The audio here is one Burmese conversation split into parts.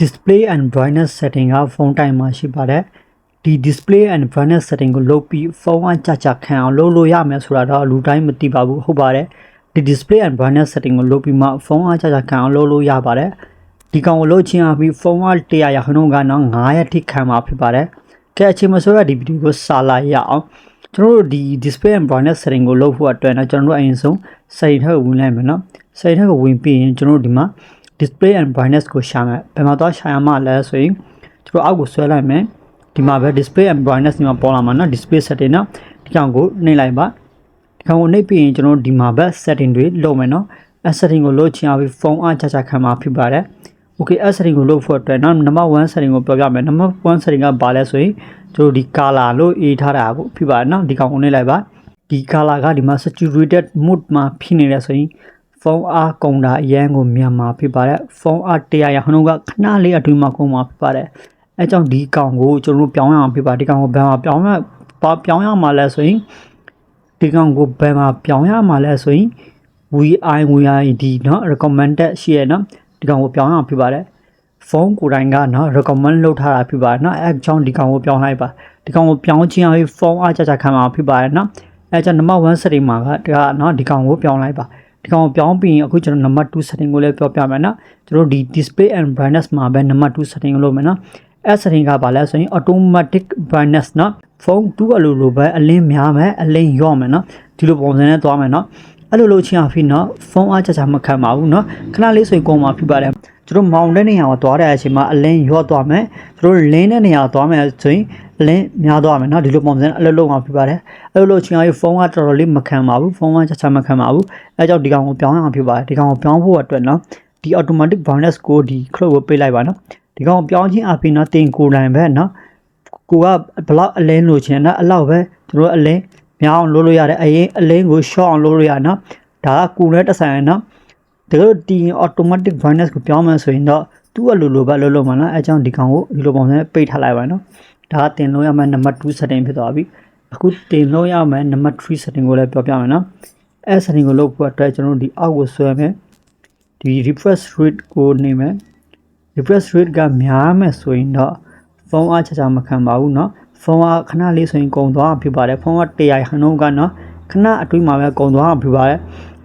display and brightness setting ကဖုန်းတိုင်းမှာရှိပါတယ်ဒီ display and brightness setting ကိုလုပ်ပြီးဖုန်းအကြကြခံအောင်လုပ်လို့ရမယ်ဆိုတာတော့လူတိုင်းမသိပါဘူးဟုတ်ပါတယ်ဒီ display and brightness setting ကိုလုပ်ပြီးမှဖုန်းအကြကြခံအောင်လုပ်လို့ရပါတယ်ဒီကောင်ကိုလုပ်ချင်းအပြီးဖုန်းက100ရာခိုင်နှုန်းကတော့900ထိခံမှာဖြစ်ပါတယ်ကဲအချိန်မဆိုရဒီဗီဒီယိုကိုစာလာရအောင်ကျွန်တော်တို့ဒီ display and brightness setting ကိုလုပ်ဖို့အတွက်တော့ကျွန်တော်တို့အရင်ဆုံး setting ထက်ကိုဝင်လိုက်မယ်နော် setting ထက်ကိုဝင်ပြီးရင်ကျွန်တော်တို့ဒီမှာ display and brightness ကိုရှာမယ်ဘယ်မှာသွားရှာရမှာလဲဆိုရင်ကျွန်တော်အောက်ကိုဆွဲလိုက်မယ်ဒီမှာပဲ display and brightness ဒီမှာပေါ်လာမှာနော် display setting နော်ဒီကောင်ကိုနှိပ်လိုက်ပါဒီကောင်ကိုနှိပ်ပြီးရင်ကျွန်တော်တို့ဒီမှာပဲ setting တွေလုပ်မယ်နော်အဲ setting ကိုလုပ်ချင်အောင်ပြီးဖုန်းအားချချခံမှာဖြစ်ပါတယ် okay အဲ setting ကိုလုပ်ဖို့အတွက်နော် number 1 setting ကိုပြောပြမယ် number 1 setting ကဘာလဲဆိုရင်ကျွန်တော်ဒီ color လို့ရေးထားတာကိုဖြစ်ပါတယ်နော်ဒီကောင်ကိုနှိပ်လိုက်ပါဒီ color ကဒီမှာ saturated mode မှာဖြစ်နေတယ်ဆိုရင် ဖုန်းအားကုန်တာအရန်ကိုမြန်မာဖြစ်ပါတယ်ဖုန်းအား100ရာခိုင်နှုန်းကခဏလေးအတွင်းမှာကုန်မှာဖြစ်ပါတယ်အဲကြောင့်ဒီကောင်ကိုကျွန်တော်တို့ပြောင်းရအောင်ဖြစ်ပါဒီကောင်ကိုဘယ်မှာပြောင်းရဘာပြောင်းရမှာလဲဆိုရင်ဒီကောင်ကိုဘယ်မှာပြောင်းရမှာလဲဆိုရင် VI VID เนาะ recommended ရှိရเนาะဒီကောင်ကိုပြောင်းရအောင်ဖြစ်ပါတယ်ဖုန်းကိုယ်တိုင်ကเนาะ recommend လုပ်ထားတာဖြစ်ပါတယ်เนาะအဲကြောင့်ဒီကောင်ကိုပြောင်းလိုက်ပါဒီကောင်ကိုပြောင်းခြင်းအဖြစ်ဖုန်းအားကြကြခံမှာဖြစ်ပါတယ်เนาะအဲကြောင့် number 1 setting မှာကဒါเนาะဒီကောင်ကိုပြောင်းလိုက်ပါ ဒီကောင်ကိုပြောင်းပြီးရင်အခုကျွန်တော် number 2 setting ကိုလည်းပြောပြမယ်နော်ကျွန်တော်ဒီ display and brightness မှာပဲ number 2 setting ကိုလုပ်မယ်နော်အဲ setting ကဘာလဲဆိုရင် automatic brightness နော်ဖုန်းတူအလိုလိုပဲအလင်းများမယ်အလင်းရော့မယ်နော်ဒီလိုပုံစံနဲ့သွားမယ်နော်အဲ့လိုလုပ်ချင်းအဖြစ်နော်ဖုန်းအားချချမခံပါဘူးနော်ခဏလေးဆိုရင်ကုန်မှာဖြစ်ပါတယ်ကျွန်တော်မောင်တဲ့နေရာကိုသွားတဲ့အချိန်မှာအလင်းရော့သွားမယ်ကျွန်တော်လင်းတဲ့နေရာကိုသွားမယ်ဆိုရင် အလင်းများသွားမယ်နော်ဒီလိုပုံစံနဲ့အဲ့လိုလုပ်မှာဖြစ်ပါတယ်အဲ့လိုလုပ်ချင်းအဖြစ်ဖုန်းကတော်တော်လေးမခံပါဘူးဖုန်းကချချမခံပါဘူးအဲကြောင့်ဒီကောင်ကိုပြောင်းရအောင်ဖြစ်ပါတယ်ဒီကောင်ကိုပြောင်းဖို့အတွက်နော်ဒီ automatic brightness ကိုဒီ clock ကိုပိတ်လိုက်ပါနော်ဒီကောင်ကိုပြောင်းချင်းအဖြစ်နော်တင်ကိုယ်တိုင်ပဲနော်ကိုကဘလောက်အလင်းလို့ချင်နော်အဲ့လောက်ပဲကျွန်တော်အလင်းများအောင်လုပ်လို့ရတယ်အရင်အလင်းကို short အောင်လုပ်လို့ရနော်ဒါကကိုယ်နဲ့တဆိုင်ရနော်တကယ်လို့ဒီ automatic brightness ကိုပြောင်းမှဆိုရင်တော့သူ့အလိုလိုပဲလုပ်လို့မှာနော်အဲကြောင့်ဒီကောင်ကိုဒီလိုပုံစံနဲ့ပိတ်ထားလိုက်ပါနော် ဒါကတင်လို့ရမယ့် number 2 setting ဖြစ်သွားပြီအခုတင်လို့ရမယ့် number 3 setting ကိုလည်းပြောပြမယ်နော်အဲ setting ကိုလုပ်ဖို့အတွက်ကျွန်တော်တို့ဒီအောက်ကိုဆွဲမယ်ဒီ refresh rate ကိုနေမယ် refresh rate ကများမယ်ဆိုရင်တော့ဖုန်းအားချချမခံပါဘူးเนาะဖုန်းအားခဏလေးဆိုရင်ကုန်သွားဖြစ်ပါတယ်ဖုန်းက100ခဏကเนาะခဏအတွင်းမှာပဲကုန်သွားဖြစ်ပါတယ်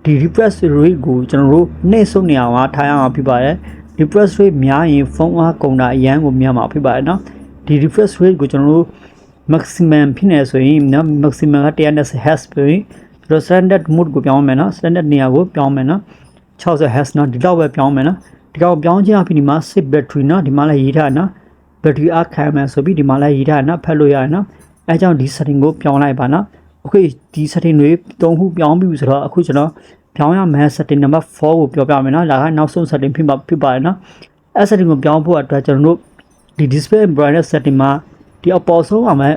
ဒီ refresh rate ကိုကျွန်တော်တို့နှိမ့်ဆုပ်နေအောင်ထားရအောင်ဖြစ်ပါတယ် refresh rate များရင်ဖုန်းအားကုန်တာအရန်ကိုများမှာဖြစ်ပါတယ်เนาะ ဒီ refresh rate ကိုကျွန်တော်တို့ maximum ဖြစ်နေဆိုရင်เนาะ maximum က120 Hz ပြီးရင်ကျွန်တော် standard mode ကိုပြောင်းမယ်เนาะ standard နေရာကိုပြောင်းမယ်เนาะ60 Hz เนาะဒီတော့ပဲပြောင်းမယ်เนาะဒီကောင်ပြောင်းခြင်းအဖြစ်ဒီမှာ 6 battery เนาะဒီမှာလည်းရေးထားเนาะ battery အားခံမယ်ဆိုပြီးဒီမှာလည်းရေးထားเนาะဖတ်လို့ရတယ်เนาะအဲကြောင့်ဒီ setting ကိုပြောင်းလိုက်ပါเนาะ okay ဒီ setting တွေတုံးခုပြောင်းပြီဆိုတော့အခုကျွန်တော်ပြောင်းရမယ် setting number 4ကိုပြောပြမယ်เนาะဒါကနောက်ဆုံး setting ဖြစ်ပါဖြစ်ပါတယ်เนาะအဲ setting ကိုပြောင်းဖို့အတွက်ကျွန်တော်တို့ ဒီ display brightness setting မှာဒီအပေါ်ဆုံးအောင်မဲ့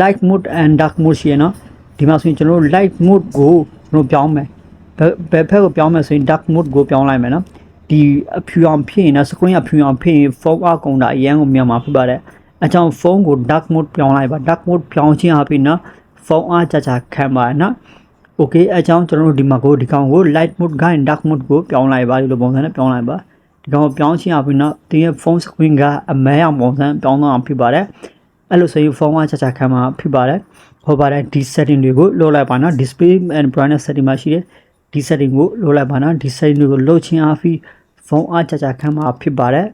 light mode and dark mode ရှိရနော်ဒီမှာဆိုရင်ကျွန်တော်တို့ light mode ကိုကျွန်တော်ပြောင်းမယ်ဘယ်ဘယ်ဖက်ကိုပြောင်းမယ်ဆိုရင် dark mode ကိုပြောင်းလိုက်မယ်နော်ဒီအဖြူအောင်ဖြစ်ရင်နော် screen အဖြူအောင်ဖြစ်ရင် fog အကုန်တာအရန်ကိုမြန်မှာဖြစ်ပါတယ်အကြောင်းဖုန်းကို dark mode ပြောင်းလိုက်ပါ dark mode ပြောင်းခြင်းအပြင်နော်ဖုန်းအားကြကြခံပါနော် okay အကြောင်းကျွန်တော်တို့ဒီမှာကိုဒီကောင်ကို light mode က dark mode ကိုပြောင်းလိုက်ပါဒီလိုပုံစံနဲ့ပြောင်းလိုက်ပါဒီ ကောင်ကိုပြောင်းခြင်းအပြင်နော်ဒီရဲ့ phone screen ကအမဲအောင်ပုံစံပြောင်းတော့အောင်ဖြစ်ပါတယ်အဲ့လိုဆိုရင်ဖုန်းကချာချာခံမှာဖြစ်ပါတယ်ဟောပါတယ်ဒီ setting တွေကိုလိုလိုက်ပါနော် display and brightness setting မှာရှိတယ်ဒီ setting ကိုလိုလိုက်ပါနော်ဒီ setting တွေကိုလိုချင်အားဖြင့်ဖုန်းအားချာချာခံမှာဖြစ်ပါတယ်